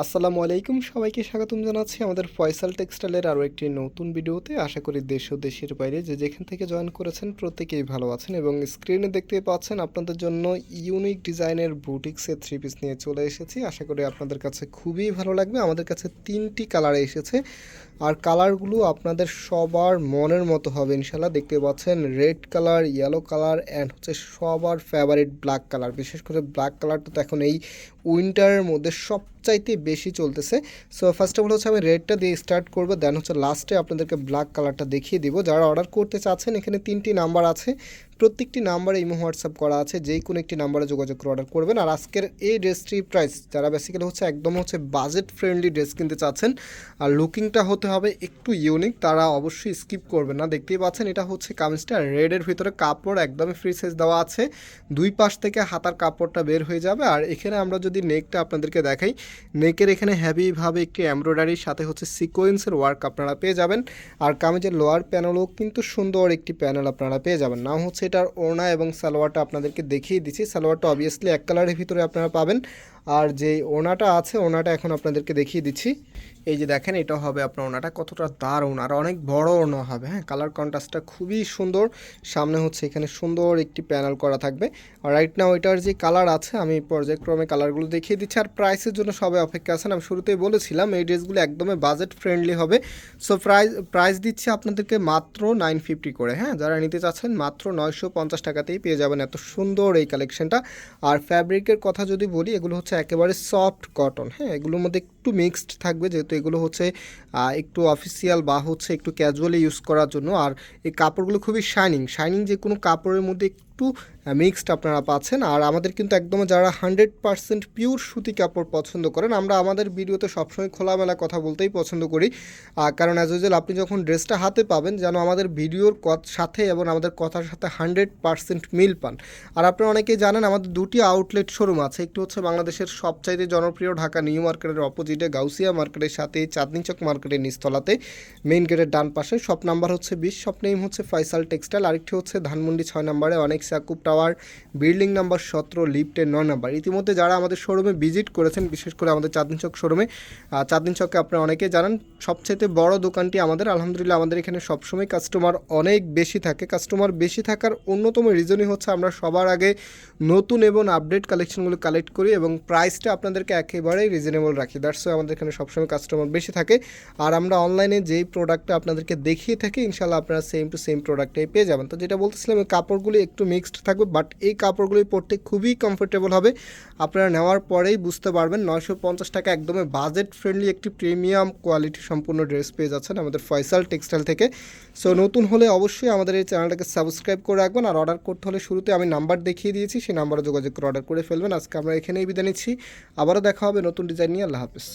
আসসালামু আলাইকুম, সবাইকে স্বাগতম জানাচ্ছি আমাদের ফয়সাল টেক্সটাইলের আরও একটি নতুন ভিডিওতে। আশা করি দেশ ও দেশের বাইরে যে যেখান থেকে জয়েন করেছেন প্রত্যেকেই ভালো আছেন এবং স্ক্রিনে দেখতে পাচ্ছেন আপনাদের জন্য ইউনিক ডিজাইনের বুটিক্সের থ্রি পিস নিয়ে চলে এসেছি। আশা করি আপনাদের কাছে খুবই ভালো লাগবে। আমাদের কাছে তিনটি কালারে এসেছে। আর কালারগুলো আপনাদের সবার মনের মতো হবে ইনশাল্লাহ দেখতে পাচ্ছেন red colour yellow colour and হচ্ছে সবার ফেভারিট ব্ল্যাক কালার। বিশেষ করে ব্ল্যাক কালারটা তো এখন এই উইন্টারের মধ্যে সবচাইতে বেশি চলতেছে। সো ফার্স্ট অফ অল হচ্ছে আমি রেডটা দিয়ে স্টার্ট করব দেন হচ্ছে লাস্টে আপনাদেরকে ব্ল্যাক কালারটা দেখিয়ে দিব। যারা অর্ডার করতে চাচ্ছেন, এখানে তিনটি নাম্বার আছে। প্রত্যেকটি নাম্বারে ইমো, হোয়াটসঅ্যাপ করা আছে যেই কোনো একটি নাম্বারে যোগাযোগ করে অর্ডার করবেন। আর আজকের এই ড্রেসটি প্রাইস যারা বেসিক্যালি হচ্ছে একদম হচ্ছে বাজেট ফ্রেন্ডলি ড্রেস কিনতে চাচ্ছেন, আর লুকিংটা হতে হবে একটু ইউনিক তারা অবশ্যই স্কিপ করবেন না। দেখতেই পাচ্ছেন, এটা হচ্ছে কামিজটা রেডের ভিতরে কাপড় একদমই ফ্রি সাইজ দেওয়া আছে। দুই পাশ থেকে হাতার কাপড়টা বের হয়ে যাবে। আর এখানে আমরা যদি নেকটা আপনাদেরকে দেখাই নেকের এখানে হ্যাভিভাবে একটি এমব্রয়ডারির সাথে হচ্ছে সিকোয়েন্সের ওয়ার্ক আপনারা পেয়ে যাবেন। আর কামিজের লোয়ার প্যানেলও কিন্তু সুন্দর একটি প্যানেল আপনারা পেয়ে যাবেন। নাম হচ্ছে এটার ওড়না এবং সালোয়ারটা আপনাদেরকে দেখিয়ে দিচ্ছি। সালোয়ারটা অবভিয়াসলি এক কালারের ভিতরে আপনারা পাবেন। আর যে ওনাটা আছে, ওনাটা এখন আপনাদেরকে দেখিয়ে দিচ্ছি। এই যে দেখেন, এটা হবে আপনার ওনাটা। কতটা দারুণ আর অনেক বড় ওনা হবে হ্যাঁ? কালার কন্ট্রাস্টটা খুবই সুন্দর। সামনে হচ্ছে এখানে সুন্দর একটি প্যানেল করা থাকবে। আর রাইট নাও এটার যে কালার আছে, আমি পর্যায়ক্রমে কালারগুলো দেখিয়ে দিচ্ছি। আর প্রাইসের জন্য সবাই অপেক্ষা আছেন। আমি শুরুতেই বলেছিলাম, এই ড্রেসগুলো একদমই বাজেট ফ্রেন্ডলি হবে। সো প্রাইস প্রাইস দিচ্ছি আপনাদেরকে মাত্র নাইন ফিফটি করে হ্যাঁ? যারা নিতে চাচ্ছেন, মাত্র নয়শো পঞ্চাশ টাকাতেই পেয়ে যাবেন এত সুন্দর এই কালেকশনটা আর ফ্যাব্রিকের কথা যদি বলি, এগুলো হচ্ছে একেবারে সফট কটন হ্যাঁ? এগুলোর মধ্যে একটু মিক্সড থাকবে যেহেতু এগুলো হচ্ছে একটু অফিসিয়াল বা হচ্ছে একটু ক্যাজুয়ালি ইউজ করার জন্য। আর এই কাপড়গুলো খুবই শাইনিং শাইনিং যে কোনো কাপড়ের মধ্যে একটু মিক্সড আপনারা পাচ্ছেন। আর আমাদের কিন্তু একদম যারা হান্ড্রেড পার্সেন্ট পিওর সুতি কাপড় পছন্দ করেন, আমরা আমাদের ভিডিওতে সবসময় খোলামেলা কথা বলতেই পছন্দ করি। কারণ অ্যাজ ইউজুয়াল আপনি যখন ড্রেসটা হাতে পাবেন, যেন আমাদের ভিডিওর সাথে এবং আমাদের কথার সাথে হান্ড্রেড পার্সেন্ট মিল পান। আর আপনারা অনেকেই জানেন, আমাদের দুটি আউটলেট শোরুম আছে। একটি হচ্ছে বাংলাদেশের সবচাইতে জনপ্রিয় ঢাকা নিউ মার্কেটের অপোজিটে গাউসিয়া মার্কেটের সাথে চাঁদনি চক মার্কেটের নিস্তলাতে মেইন গেটের ডান পাশে। শপ নাম্বার হচ্ছে বিশ শপ নেম হচ্ছে ফয়সাল টেক্সটাইল আরেকটি হচ্ছে ধানমন্ডি ছয় নম্বরে, অনেক সাকুব টাওয়ার, বিল্ডিং নাম্বার সতেরো, লিফটের নয় নাম্বার। ইতিমধ্যে যারা আমাদের শোরুমে ভিজিট করেছেন, বিশেষ করে আমাদের চাঁদনি চক শোরুমে চাঁদনি চককে আপনারা অনেকেই জানান সবচেয়ে বড় দোকানটি আমাদের, আলহামদুলিল্লাহ আমাদের এখানে সবসময় কাস্টমার অনেক বেশি থাকে। কাস্টমার বেশি থাকার অন্যতম রিজনই হচ্ছে আমরা সবার আগে নতুন এবং আপডেট কালেকশনগুলো কালেক্ট করি এবং প্রাইসটা আপনাদেরকে একেবারেই রিজনেবল রাখি। দ্যাটস আমাদের এখানে সবসময় কাস্টমার বেশি থাকে। আর আমরা অনলাইনে যেই প্রোডাক্টটা আপনাদেরকে দেখিয়ে থাকি ইনশাল্লাহ আপনারা সেম টু সেম প্রোডাক্টটাই পেয়ে যাবেন। তো যেটা বলতেছিলাম কাপড়গুলি একটু মিক্সড থাকবে বাট এই কাপড়গুলি পরতে খুবই কমফোর্টেবল হবে। আপনারা নেওয়ার পরেই বুঝতে পারবেন, নয়শো পঞ্চাশ টাকা একদমই বাজেট ফ্রেন্ডলি একটি প্রিমিয়াম কোয়ালিটি সম্পূর্ণ ড্রেস পেয়ে যাচ্ছেন আমাদের ফয়সাল টেক্সটাইল থেকে। সো নতুন হলে অবশ্যই আমাদের এই চ্যানেলটাকে সাবস্ক্রাইব করে রাখবেন, আর অর্ডার করতে হলে শুরুতে আমি নাম্বার দেখিয়ে দিয়েছি, সেই নাম্বারে যোগাযোগ করে অর্ডার করে ফেলবেন। আজকে আমরা এখানেই বিদায় নিচ্ছি। আবারও দেখা হবে নতুন ডিজাইন নিয়ে। আল্লাহ হাফিজ।